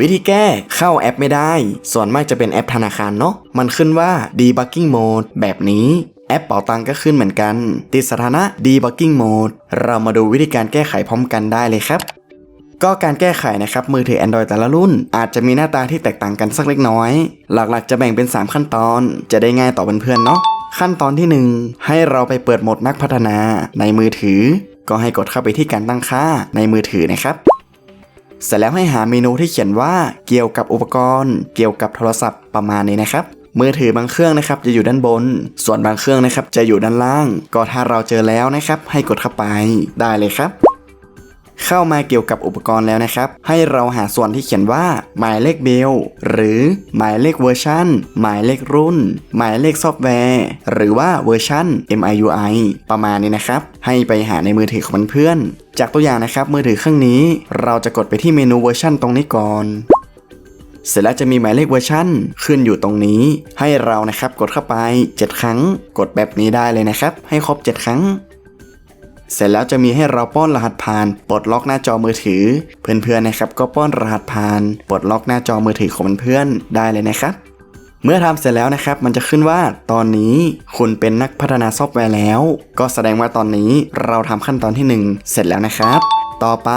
วิธีแก้เข้าแอปไม่ได้ ส่วนมากจะเป็นแอปธนาคารเนาะมันขึ้นว่า debugging mode แบบนี้แอปเป๋าตังก็ขึ้นเหมือนกัน ติดสถานะ debugging mode เรามาดูวิธีการแก้ไขพร้อมกันได้เลยครับ ก็การแก้ไขนะครับ มือถือ Android แต่ละรุ่น อาจจะมีหน้าตาที่แตกต่างกันสักเล็กน้อย หลักๆ จะแบ่งเป็น 3 ขั้นตอน จะได้ง่ายต่อเพื่อนๆเนาะขั้นตอนที่ 1 ให้เราไปเปิดโหมดนักพัฒนาในมือถือ ก็ให้กดเข้าไปที่การตั้งค่าในมือถือนะครับ เสร็จแล้วให้หาเมนูที่เขียนว่าเกี่ยวกับอุปกรณ์ เกี่ยวกับโทรศัพท์ประมาณนี้นะครับมือถือบางเครื่องนะครับจะอยู่ด้านบน ส่วนบางเครื่องนะครับจะอยู่ด้านล่าง ก็ถ้าเราเจอแล้วนะครับให้กดเข้าไปได้เลยครับ เข้ามาเกี่ยวกับอุปกรณ์แล้วนะครับ ให้เราหาส่วนที่เขียนว่า หมายเลขเบลหรือหมายเลขเวอร์ชันหมายเลขรุ่น หมายเลขซอฟต์แวร์ หรือว่าเวอร์ชัน MIUI ประมาณนี้นะครับ ให้ไปหาในมือถือของเพื่อนจากตัวอย่างนะครับมือถือเครื่องนี้ เราจะกดไปที่เมนูเวอร์ชันตรงนี้ก่อนเสร็จแล้วจะมีหมายเลขเวอร์ชันขึ้นอยู่ตรงนี้ ให้เรานะครับกดเข้าไป 7 ครั้ง กดแบบนี้ได้เลยนะครับ ให้ครบ 7 ครั้ง เสร็จแล้วจะมีให้เราป้อนรหัสผ่านปลดล็อกหน้าจอมือถือ เพื่อนๆนะครับก็ป้อนรหัสผ่านปลดล็อกหน้าจอมือถือของเพื่อนๆได้เลยนะครับเมื่อทำเสร็จแล้วนะครับ มันจะขึ้นว่าตอนนี้คุณเป็นนักพัฒนาซอฟต์แวร์แล้ว ก็แสดงว่าตอนนี้เราทำขั้นตอนที่ 1 เสร็จแล้วนะครับ ต่อไป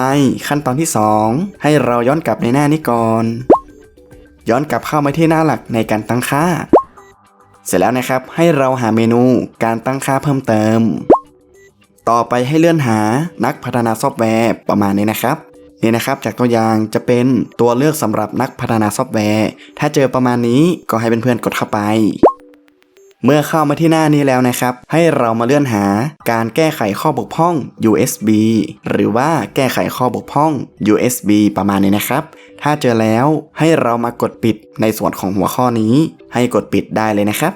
ขั้นตอนที่ 2 ให้เราย้อนกลับในหน้านี้ก่อน ย้อนกลับเข้ามาที่หน้าหลักในการตั้งค่า เสร็จแล้วนะครับให้เราหาเมนูการตั้งค่าเพิ่มเติม ต่อไปให้เลื่อนหานักพัฒนาซอฟต์แวร์ประมาณนี้นะครับนี่นะครับจากตัวอย่างจะเป็นตัวเลือกสำหรับนักพัฒนาซอฟต์แวร์ ถ้าเจอประมาณนี้ก็ให้เพื่อนๆกดเข้าไป เมื่อเข้ามาที่หน้านี้แล้วนะครับ ให้เรามาเลื่อนหาการแก้ไขข้อบกพร่อง USB หรือว่าแก้ไขข้อบกพร่อง USB ประมาณนี้นะครับ ถ้าเจอแล้วให้เรามากดปิดในส่วนของหัวข้อนี้ ให้กดปิดได้เลยนะครับ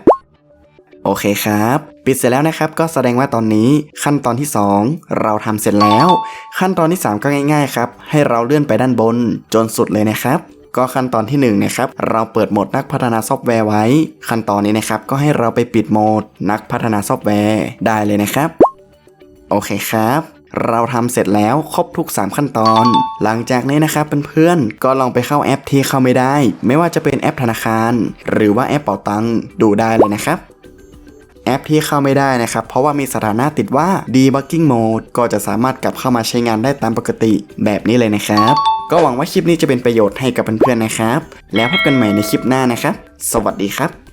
โอเคครับ ปิดเสร็จแล้วนะครับ ก็แสดงว่าตอนนี้ขั้นตอนที่ 2 เราทำเสร็จแล้ว ขั้นตอนที่ 3 ก็ง่ายๆครับให้เราเลื่อนไปด้านบนจนสุดเลยนะครับก็ขั้นตอนที่1นะครับ เราเปิดโหมดนักพัฒนาซอฟต์แวร์ไว้ ขั้นตอนนี้นะครับ ก็ให้เราไปปิดโหมดนักพัฒนาซอฟต์แวร์ได้เลยนะครับ โอเคครับ เราทำเสร็จแล้วครบทุก 3 ขั้นตอน หลังจากนี้นะครับเพื่อนๆ ก็ลองไปเข้าแอปที่เข้าไม่ได้ ไม่ว่าจะเป็นแอปธนาคาร หรือว่าแอปเป๋าตังค์ดูได้เลยนะครับ แอปที่เข้าไม่ได้นะครับ เพราะว่ามีสถานะติดว่า debugging mode ก็จะสามารถกลับเข้ามาใช้งานได้ตามปกติแบบนี้เลยนะครับ ก็หวังว่าคลิปนี้จะเป็นประโยชน์ให้กับเพื่อนๆนะครับ แล้วพบกันใหม่ในคลิปหน้านะครับ สวัสดีครับ